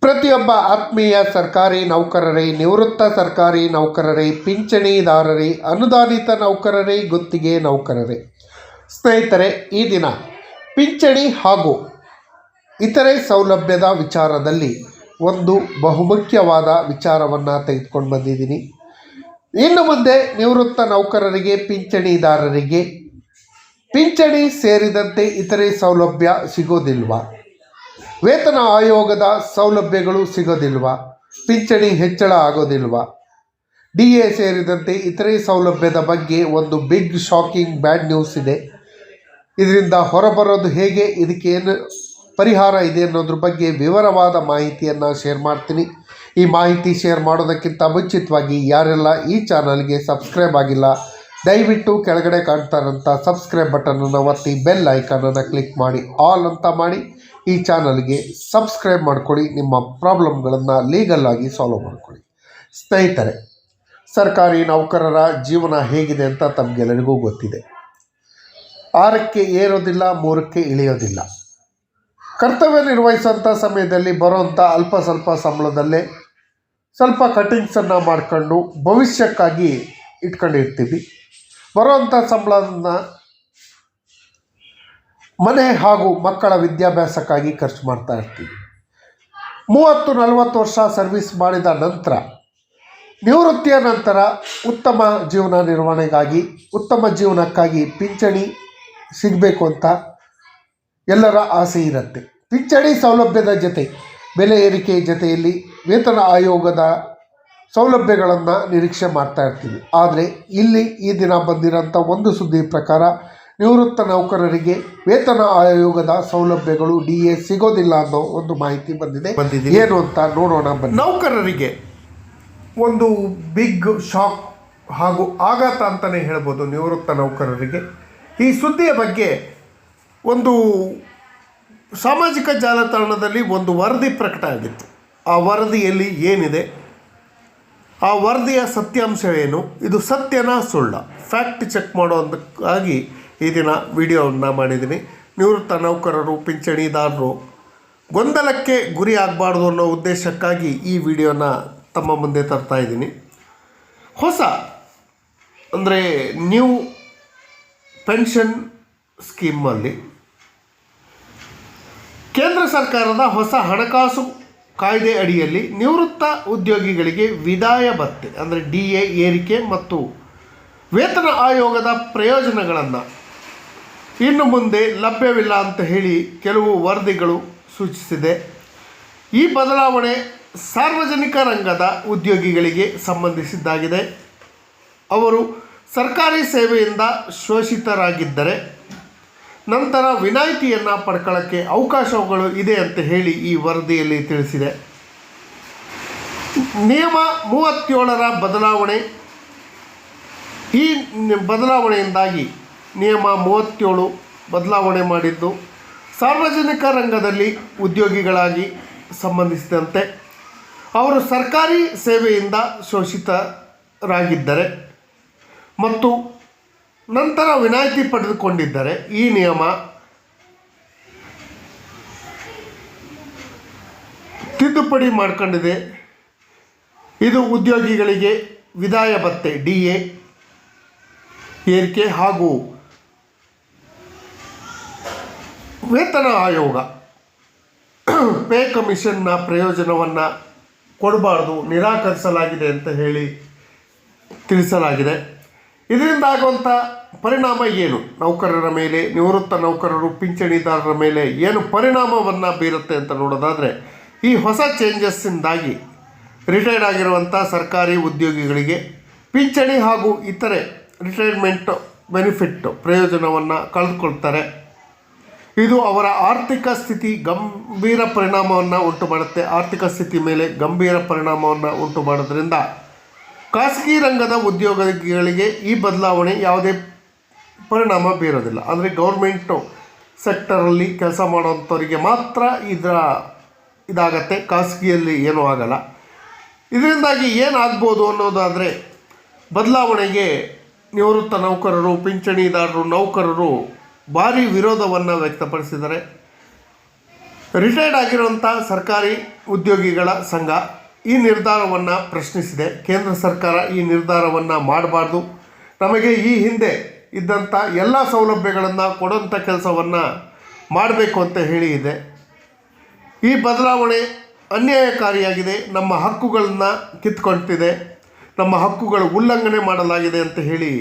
ಪ್ರತಿಯೊಬ್ಬ ಆತ್ಮೀಯ ಸರ್ಕಾರಿ ನೌಕರರೇ, ನಿವೃತ್ತ ಸರ್ಕಾರಿ ನೌಕರರೇ, ಪಿಂಚಣಿದಾರರೇ, ಅನುದಾನಿತ ನೌಕರರೇ, ಗುತ್ತಿಗೆ ನೌಕರರೇ. ಸ್ನೇಹಿತರೆ, ಈ ದಿನ ಪಿಂಚಣಿ ಹಾಗೂ ಇತರೆ ಸೌಲಭ್ಯದ ವಿಚಾರದಲ್ಲಿ ಒಂದು ಬಹುಮುಖ್ಯವಾದ ವಿಚಾರವನ್ನು ತೆಗೆದುಕೊಂಡು ಬಂದಿದ್ದೀನಿ. ಇನ್ನು ಮುಂದೆ ನಿವೃತ್ತ ನೌಕರರಿಗೆ, ಪಿಂಚಣಿದಾರರಿಗೆ ಪಿಂಚಣಿ ಸೇರಿದಂತೆ ಇತರೆ ಸೌಲಭ್ಯ ಸಿಗೋದಿಲ್ವಾ? ವೇತನ ಆಯೋಗದ ಸೌಲಭ್ಯಗಳು ಸಿಗೋದಿಲ್ವ? ಪಿಂಚಣಿ ಹೆಚ್ಚಳ ಆಗೋದಿಲ್ವಾ? ಡಿ ಎ ಸೇರಿದಂತೆ ಇತರೆ ಸೌಲಭ್ಯದ ಬಗ್ಗೆ ಒಂದು ಬಿಗ್ ಶಾಕಿಂಗ್ ಬ್ಯಾಡ್ ನ್ಯೂಸ್ ಇದೆ. ಇದರಿಂದ ಹೊರಬರೋದು ಹೇಗೆ? ಇದಕ್ಕೆ ಏನು ಪರಿಹಾರ ಇದೆ ಅನ್ನೋದ್ರ ಬಗ್ಗೆ ವಿವರವಾದ ಮಾಹಿತಿಯನ್ನು ಶೇರ್ ಮಾಡ್ತೀನಿ. ಈ ಮಾಹಿತಿ ಶೇರ್ ಮಾಡೋದಕ್ಕಿಂತ ಮುಂಚಿತವಾಗಿ ಯಾರೆಲ್ಲ ಈ ಚಾನಲ್ಗೆ ಸಬ್ಸ್ಕ್ರೈಬ್ ಆಗಿಲ್ಲ ದಯವಿಟ್ಟು ಕೆಳಗಡೆ ಕಾಣ್ತಾ ಇರೋಂಥ ಸಬ್ಸ್ಕ್ರೈಬ್ ಬಟನನ್ನು ಒತ್ತಿ ಬೆಲ್ ಐಕಾನನ್ನು ಕ್ಲಿಕ್ ಮಾಡಿ ಆಲ್ ಅಂತ ಮಾಡಿ, ಈ ಚಾನಲ್ಗೆ ಸಬ್ಸ್ಕ್ರೈಬ್ ಮಾಡ್ಕೊಳ್ಳಿ, ನಿಮ್ಮ ಪ್ರಾಬ್ಲಮ್ಗಳನ್ನು ಲೀಗಲ್ ಆಗಿ ಸಾಲ್ವ್ ಮಾಡ್ಕೊಳ್ಳಿ. ಸ್ನೇಹಿತರೆ, ಸರ್ಕಾರಿ ನೌಕರರ ಜೀವನ ಹೇಗಿದೆ ಅಂತ ತಮಗೆಲ್ಲರಿಗೂ ಗೊತ್ತಿದೆ. ಆರಕ್ಕೆ ಏರೋದಿಲ್ಲ, ಮೂರಕ್ಕೆ ಇಳಿಯೋದಿಲ್ಲ. ಕರ್ತವ್ಯ ನಿರ್ವಹಿಸೋಂಥ ಸಮಯದಲ್ಲಿ ಬರೋಂಥ ಅಲ್ಪ ಸ್ವಲ್ಪ ಸಂಬಳದಲ್ಲೇ ಸ್ವಲ್ಪ ಕಟಿಂಗ್ಸನ್ನು ಮಾಡಿಕೊಂಡು ಭವಿಷ್ಯಕ್ಕಾಗಿ ಇಟ್ಕೊಂಡಿರ್ತೀವಿ. ಬರುವಂಥ ಸಂಬಳವನ್ನು ಮನೆ ಹಾಗೂ ಮಕ್ಕಳ ವಿದ್ಯಾಭ್ಯಾಸಕ್ಕಾಗಿ ಖರ್ಚು ಮಾಡ್ತಾ ಇರ್ತೀವಿ. ಮೂವತ್ತು ನಲವತ್ತು ವರ್ಷ ಸರ್ವಿಸ್ ಮಾಡಿದ ನಂತರ ನಿವೃತ್ತಿಯ ನಂತರ ಉತ್ತಮ ಜೀವನ ನಿರ್ವಹಣೆಗಾಗಿ, ಉತ್ತಮ ಜೀವನಕ್ಕಾಗಿ ಪಿಂಚಣಿ ಸಿಗಬೇಕು ಅಂತ ಎಲ್ಲರ ಆಸೆ ಇರುತ್ತೆ. ಪಿಂಚಣಿ ಸೌಲಭ್ಯದ ಜೊತೆ, ಬೆಲೆ ಏರಿಕೆ ಜೊತೆಯಲ್ಲಿ ವೇತನ ಆಯೋಗದ ಸೌಲಭ್ಯಗಳನ್ನು ನಿರೀಕ್ಷೆ ಮಾಡ್ತಾ ಇರ್ತೀವಿ. ಆದರೆ ಇಲ್ಲಿ ಈ ದಿನ ಬಂದಿರೋಂಥ ಒಂದು ಸುದ್ದಿ ಪ್ರಕಾರ ನಿವೃತ್ತ ನೌಕರರಿಗೆ ವೇತನ ಆಯೋಗದ ಸೌಲಭ್ಯಗಳು ಡಿ ಎ ಸಿಗೋದಿಲ್ಲ ಅನ್ನೋ ಒಂದು ಮಾಹಿತಿ ಬಂದಿದೆ. ಏನು ಅಂತ ನೋಡೋಣ ಬನ್ನಿ. ನೌಕರರಿಗೆ ಒಂದು ಬಿಗ್ ಶಾಕ್ ಹಾಗೂ ಆಘಾತ ಅಂತಲೇ ಹೇಳ್ಬೋದು ನಿವೃತ್ತ ನೌಕರರಿಗೆ. ಈ ಸುದ್ದಿಯ ಬಗ್ಗೆ ಒಂದು ಸಾಮಾಜಿಕ ಜಾಲತಾಣದಲ್ಲಿ ಒಂದು ವರದಿ ಪ್ರಕಟ ಆಗಿತ್ತು. ಆ ವರದಿಯಲ್ಲಿ ಏನಿದೆ? ಆ ವರದಿಯ ಸತ್ಯಾಂಶ ಏನು ಇದು ಸತ್ಯನ ಸುಳ್ಳ. ಫ್ಯಾಕ್ಟ್ ಚೆಕ್ ಮಾಡೋದಕ್ಕಾಗಿ ಈ ದಿನ ವಿಡಿಯೋವನ್ನು ಮಾಡಿದ್ದೀನಿ. ನಿವೃತ್ತ ನೌಕರರು ಪಿಂಚಣಿದಾರರು ಗೊಂದಲಕ್ಕೆ ಗುರಿ ಆಗಬಾರ್ದು ಅನ್ನೋ ಉದ್ದೇಶಕ್ಕಾಗಿ ಈ ವಿಡಿಯೋನ ತಮ್ಮ ಮುಂದೆ ತರ್ತಾ ಇದ್ದೀನಿ. ಹೊಸ, ಅಂದರೆ ನ್ಯೂ ಪೆನ್ಷನ್ ಸ್ಕೀಮಲ್ಲಿ ಕೇಂದ್ರ ಸರ್ಕಾರದ ಹೊಸ ಹಣಕಾಸು ಕಾಯ್ದೆ ಅಡಿಯಲ್ಲಿ ನಿವೃತ್ತ ಉದ್ಯೋಗಿಗಳಿಗೆ ವಿದಾಯ ಭತ್ತೆ, ಅಂದರೆ ಡಿ ಎ ಏರಿಕೆ ಮತ್ತು ವೇತನ ಆಯೋಗದ ಪ್ರಯೋಜನಗಳನ್ನು ಇನ್ನು ಮುಂದೆ ಲಭ್ಯವಿಲ್ಲ ಅಂತ ಹೇಳಿ ಕೆಲವು ವರದಿಗಳು ಸೂಚಿಸಿದೆ. ಈ ಬದಲಾವಣೆ ಸಾರ್ವಜನಿಕ ರಂಗದ ಉದ್ಯೋಗಿಗಳಿಗೆ ಸಂಬಂಧಿಸಿದ್ದಾಗಿದೆ. ಅವರು ಸರ್ಕಾರಿ ಸೇವೆಯಿಂದ ಶೋಷಿತರಾಗಿದ್ದರೆ ನಂತರ ವಿನಾಯಿತಿಯನ್ನು ಪಡ್ಕೊಳ್ಳೋಕ್ಕೆ ಅವಕಾಶಗಳು ಇದೆ ಅಂತ ಹೇಳಿ ಈ ವರದಿಯಲ್ಲಿ ತಿಳಿಸಿದೆ. ನಿಯಮ ಮೂವತ್ತೇಳರ ಬದಲಾವಣೆ. ಈ ಬದಲಾವಣೆಯಿಂದಾಗಿ ನಿಯಮ ಮೂವತ್ತೇಳು ಬದಲಾವಣೆ ಮಾಡಿದ್ದು ಸಾರ್ವಜನಿಕ ರಂಗದಲ್ಲಿ ಉದ್ಯೋಗಿಗಳಾಗಿ ಸಂಬಂಧಿಸಿದಂತೆ ಅವರು ಸರ್ಕಾರಿ ಸೇವೆಯಿಂದ ಶೋಷಿತರಾಗಿದ್ದರೆ ಮತ್ತು ನಂತರ ವಿನಾಯಿತಿ ಪಡೆದುಕೊಂಡಿದ್ದರೆ ಈ ನಿಯಮ ತಿದ್ದುಪಡಿ ಮಾಡ್ಕೊಂಡಿದೆ. ಇದು ಉದ್ಯೋಗಿಗಳಿಗೆ ವಿದಾಯ ಭತ್ತೆ ಡಿ ಎ ಏರಿಕೆ ಹಾಗೂ ವೇತನ ಆಯೋಗ. ಪೇ ಕಮಿಷನ್ನ ಪ್ರಯೋಜನವನ್ನು ಕೊಡಬಾರ್ದು, ನಿರಾಕರಿಸಲಾಗಿದೆ ಅಂತ ಹೇಳಿ ತಿಳಿಸಲಾಗಿದೆ. ಇದರಿಂದ ಆಗುವಂಥ ಪರಿಣಾಮ ಏನು? ನೌಕರರ ಮೇಲೆ, ನಿವೃತ್ತ ನೌಕರರು, ಪಿಂಚಣಿದಾರರ ಮೇಲೆ ಏನು ಪರಿಣಾಮವನ್ನು ಬೀರುತ್ತೆ ಅಂತ ನೋಡೋದಾದರೆ, ಈ ಹೊಸ ಚೇಂಜಸ್ಸಿಂದಾಗಿ ರಿಟೈರ್ಡ್ ಆಗಿರುವಂಥ ಸರ್ಕಾರಿ ಉದ್ಯೋಗಿಗಳಿಗೆ ಪಿಂಚಣಿ ಹಾಗೂ ಇತರೆ ರಿಟೈರ್ಮೆಂಟ್ ಬೆನಿಫಿಟ್ ಪ್ರಯೋಜನವನ್ನು ಕಳೆದುಕೊಳ್ತಾರೆ ಇದು ಅವರ ಆರ್ಥಿಕ ಸ್ಥಿತಿ ಗಂಭೀರ ಪರಿಣಾಮವನ್ನು ಉಂಟು ಮಾಡುತ್ತೆ ಆರ್ಥಿಕ ಸ್ಥಿತಿ ಮೇಲೆ ಗಂಭೀರ ಪರಿಣಾಮವನ್ನು ಉಂಟು ಮಾಡೋದ್ರಿಂದ ಖಾಸಗಿ ರಂಗದ ಉದ್ಯೋಗಗಳಿಗೆ ಈ ಬದಲಾವಣೆ ಯಾವುದೇ ಪರಿಣಾಮ ಬೀರೋದಿಲ್ಲ. ಅಂದರೆ ಗೌರ್ಮೆಂಟು ಸೆಕ್ಟರಲ್ಲಿ ಕೆಲಸ ಮಾಡೋಂಥವರಿಗೆ ಮಾತ್ರ ಇದರ ಇದಾಗತ್ತೆ, ಖಾಸಗಿಯಲ್ಲಿ ಏನೂ ಆಗಲ್ಲ. ಇದರಿಂದಾಗಿ ಏನಾಗ್ಬೋದು ಅನ್ನೋದಾದರೆ ಬದಲಾವಣೆಗೆ ನಿವೃತ್ತ ನೌಕರರು, ಪಿಂಚಣಿದಾರರು, ನೌಕರರು ಭಾರಿ ವಿರೋಧವನ್ನು ವ್ಯಕ್ತಪಡಿಸಿದ್ದಾರೆ. ರಿಟೈರ್ಡ್ ಆಗಿರುವಂಥ ಸರ್ಕಾರಿ ಉದ್ಯೋಗಿಗಳ ಸಂಘ ಈ ನಿರ್ಧಾರವನ್ನು ಪ್ರಶ್ನಿಸಿದೆ. ಕೇಂದ್ರ ಸರ್ಕಾರ ಈ ನಿರ್ಧಾರವನ್ನು ಮಾಡಬಾರ್ದು. ನಮಗೆ ಈ ಹಿಂದೆ ಇದ್ದಂಥ ಎಲ್ಲ ಸೌಲಭ್ಯಗಳನ್ನು ಕೊಡೋಂಥ ಕೆಲಸವನ್ನು ಮಾಡಬೇಕು ಅಂತ ಹೇಳಿ ಇದೆ. ಈ ಬದಲಾವಣೆ ಅನ್ಯಾಯಕಾರಿಯಾಗಿದೆ. ನಮ್ಮ ಹಕ್ಕುಗಳನ್ನು ಕಿತ್ಕೊಳ್ತಿದೆ ನಮ್ಮ ಹಕ್ಕುಗಳು ಉಲ್ಲಂಘನೆ ಮಾಡಲಾಗಿದೆ ಅಂತ ಹೇಳಿ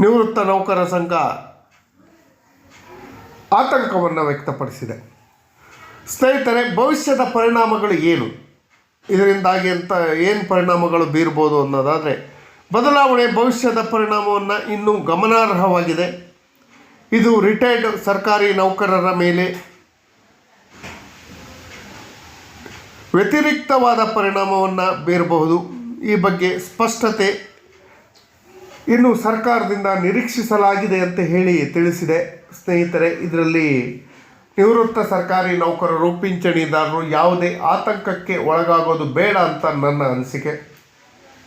ನಿವೃತ್ತ ನೌಕರ ಸಂಘ ಆತಂಕವನ್ನು ವ್ಯಕ್ತಪಡಿಸಿದೆ. ಸ್ನೇಹಿತರೆ, ಭವಿಷ್ಯದ ಪರಿಣಾಮಗಳು ಏನು? ಇದರಿಂದಾಗಿ ಅಂತ ಏನು ಪರಿಣಾಮಗಳು ಬೀರ್ಬೋದು ಅನ್ನೋದಾದರೆ, ಬದಲಾವಣೆ ಭವಿಷ್ಯದ ಪರಿಣಾಮವನ್ನು ಇನ್ನೂ ಗಮನಾರ್ಹವಾಗಿದೆ. ಇದು ರಿಟೈರ್ಡ್ ಸರ್ಕಾರಿ ನೌಕರರ ಮೇಲೆ ವ್ಯತಿರಿಕ್ತವಾದ ಪರಿಣಾಮವನ್ನು ಬೀರಬಹುದು. ಈ ಬಗ್ಗೆ ಸ್ಪಷ್ಟತೆ ಇನ್ನು ಸರ್ಕಾರದಿಂದ ನಿರೀಕ್ಷಿಸಲಾಗಿದೆ ಅಂತ ಹೇಳಿ ತಿಳಿಸಿದೆ. ಸ್ನೇಹಿತರೆ, ಇದರಲ್ಲಿ ನಿವೃತ್ತ ಸರ್ಕಾರಿ ನೌಕರರು, ಪಿಂಚಣಿದಾರರು ಯಾವುದೇ ಆತಂಕಕ್ಕೆ ಒಳಗಾಗೋದು ಬೇಡ ಅಂತ ನನ್ನ ಅನಿಸಿಕೆ.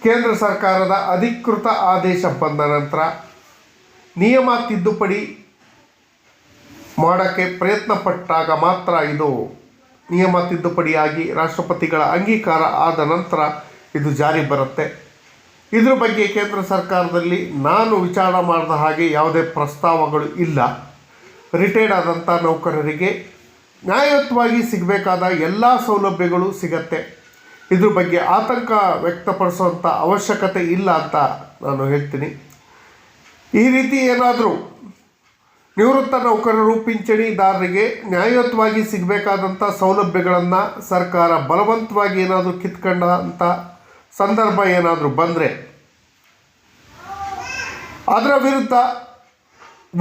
ಕೇಂದ್ರ ಸರ್ಕಾರದ ಅಧಿಕೃತ ಆದೇಶ ಬಂದ ನಂತರ ನಿಯಮ ತಿದ್ದುಪಡಿ ಮಾಡೋಕ್ಕೆ ಪ್ರಯತ್ನ ಪಟ್ಟಾಗ ಮಾತ್ರ ಇದು ನಿಯಮ ತಿದ್ದುಪಡಿಯಾಗಿ ರಾಷ್ಟ್ರಪತಿಗಳ ಅಂಗೀಕಾರ ಆದ ನಂತರ ಇದು ಜಾರಿ ಬರುತ್ತೆ. ಇದ್ರ ಬಗ್ಗೆ ಕೇಂದ್ರ ಸರ್ಕಾರದಲ್ಲಿ ನಾನು ವಿಚಾರ ಮಾಡಿದ ಹಾಗೆ ಯಾವುದೇ ಪ್ರಸ್ತಾವಗಳು ಇಲ್ಲ. ರಿಟೈರ್ಡ್ ಆದಂಥ ನೌಕರರಿಗೆ ನ್ಯಾಯಯುತವಾಗಿ ಸಿಗಬೇಕಾದ ಎಲ್ಲ ಸೌಲಭ್ಯಗಳು ಸಿಗತ್ತೆ. ಇದ್ರ ಬಗ್ಗೆ ಆತಂಕ ವ್ಯಕ್ತಪಡಿಸುವಂಥ ಅವಶ್ಯಕತೆ ಇಲ್ಲ ಅಂತ ನಾನು ಹೇಳ್ತೀನಿ. ಈ ರೀತಿ ಏನಾದರೂ ನಿವೃತ್ತ ನೌಕರರು, ಪಿಂಚಣಿದಾರರಿಗೆ ನ್ಯಾಯಯುತವಾಗಿ ಸಿಗಬೇಕಾದಂಥ ಸೌಲಭ್ಯಗಳನ್ನು ಸರ್ಕಾರ ಬಲವಂತವಾಗಿ ಏನಾದರೂ ಕಿತ್ಕೊಂಡಂಥ ಸಂದರ್ಭ ಏನಾದರೂ ಬಂದರೆ, ಅದರ ವಿರುದ್ಧ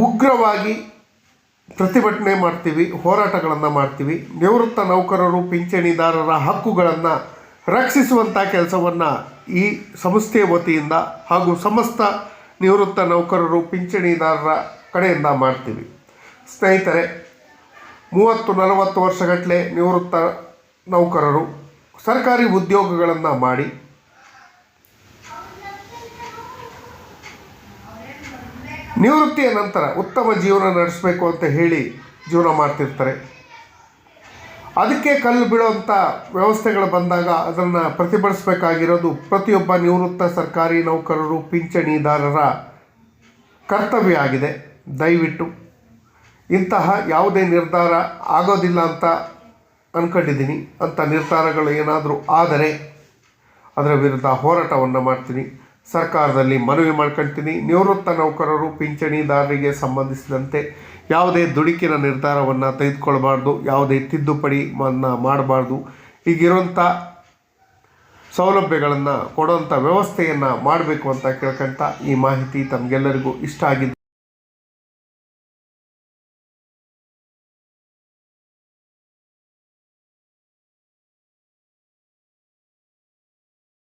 ಉಗ್ರವಾಗಿ ಪ್ರತಿಭಟನೆ ಮಾಡ್ತೀವಿ, ಹೋರಾಟಗಳನ್ನು ಮಾಡ್ತೀವಿ. ನಿವೃತ್ತ ನೌಕರರು, ಪಿಂಚಣಿದಾರರ ಹಕ್ಕುಗಳನ್ನು ರಕ್ಷಿಸುವಂಥ ಕೆಲಸವನ್ನು ಈ ಸಂಸ್ಥೆಯ ವತಿಯಿಂದ ಹಾಗೂ ಸಮಸ್ತ ನಿವೃತ್ತ ನೌಕರರು, ಪಿಂಚಣಿದಾರರ ಕಡೆಯಿಂದ ಮಾಡ್ತೀವಿ. ಸ್ನೇಹಿತರೆ, ಮೂವತ್ತು ನಲವತ್ತು ವರ್ಷಗಟ್ಟಲೆ ನಿವೃತ್ತ ನೌಕರರು ಸರ್ಕಾರಿ ಉದ್ಯೋಗಗಳನ್ನು ಮಾಡಿ ನಿವೃತ್ತಿಯ ನಂತರ ಉತ್ತಮ ಜೀವನ ನಡೆಸಬೇಕು ಅಂತ ಹೇಳಿ ಜೀವನ ಮಾಡ್ತಿರ್ತಾರೆ. ಅದಕ್ಕೆ ಕಲ್ಲು ಬೀಳುವಂಥ ವ್ಯವಸ್ಥೆಗಳು ಬಂದಾಗ ಅದನ್ನು ಪ್ರತಿಭಟಿಸಬೇಕಾಗಿರೋದು ಪ್ರತಿಯೊಬ್ಬ ನಿವೃತ್ತ ಸರ್ಕಾರಿ ನೌಕರರು, ಪಿಂಚಣಿದಾರರ ಕರ್ತವ್ಯ ಆಗಿದೆ. ದಯವಿಟ್ಟು ಇಂತಹ ಯಾವುದೇ ನಿರ್ಧಾರ ಆಗೋದಿಲ್ಲ ಅಂತ ಅಂದ್ಕೊಂಡಿದ್ದೀನಿ ಅಂಥ ನಿರ್ಧಾರಗಳು ಏನಾದರೂ ಆದರೆ ಅದರ ವಿರುದ್ಧ ಹೋರಾಟವನ್ನು ಮಾಡ್ತೀನಿ. ಸರ್ಕಾರದಲ್ಲಿ ಮನವಿ ಮಾಡ್ಕೊಳ್ತೀನಿ ನಿವೃತ್ತ ನೌಕರರು ಪಿಂಚಣಿದಾರರಿಗೆ ಸಂಬಂಧಿಸಿದಂತೆ ಯಾವುದೇ ದುಡುಕಿನ ನಿರ್ಧಾರವನ್ನು ತೆಗೆದುಕೊಳ್ಬಾರ್ದು, ಯಾವುದೇ ತಿದ್ದುಪಡಿ ಮನ್ನ ಮಾಡಬಾರ್ದು. ಈಗಿರುವಂಥ ಸೌಲಭ್ಯಗಳನ್ನು ಕೊಡುವಂಥ ವ್ಯವಸ್ಥೆಯನ್ನು ಮಾಡಬೇಕು ಅಂತ ಕೇಳ್ಕೊಳ್ತಾ ಈ ಮಾಹಿತಿ ತಮಗೆಲ್ಲರಿಗೂ ಇಷ್ಟ ಆಗಿದ್ದು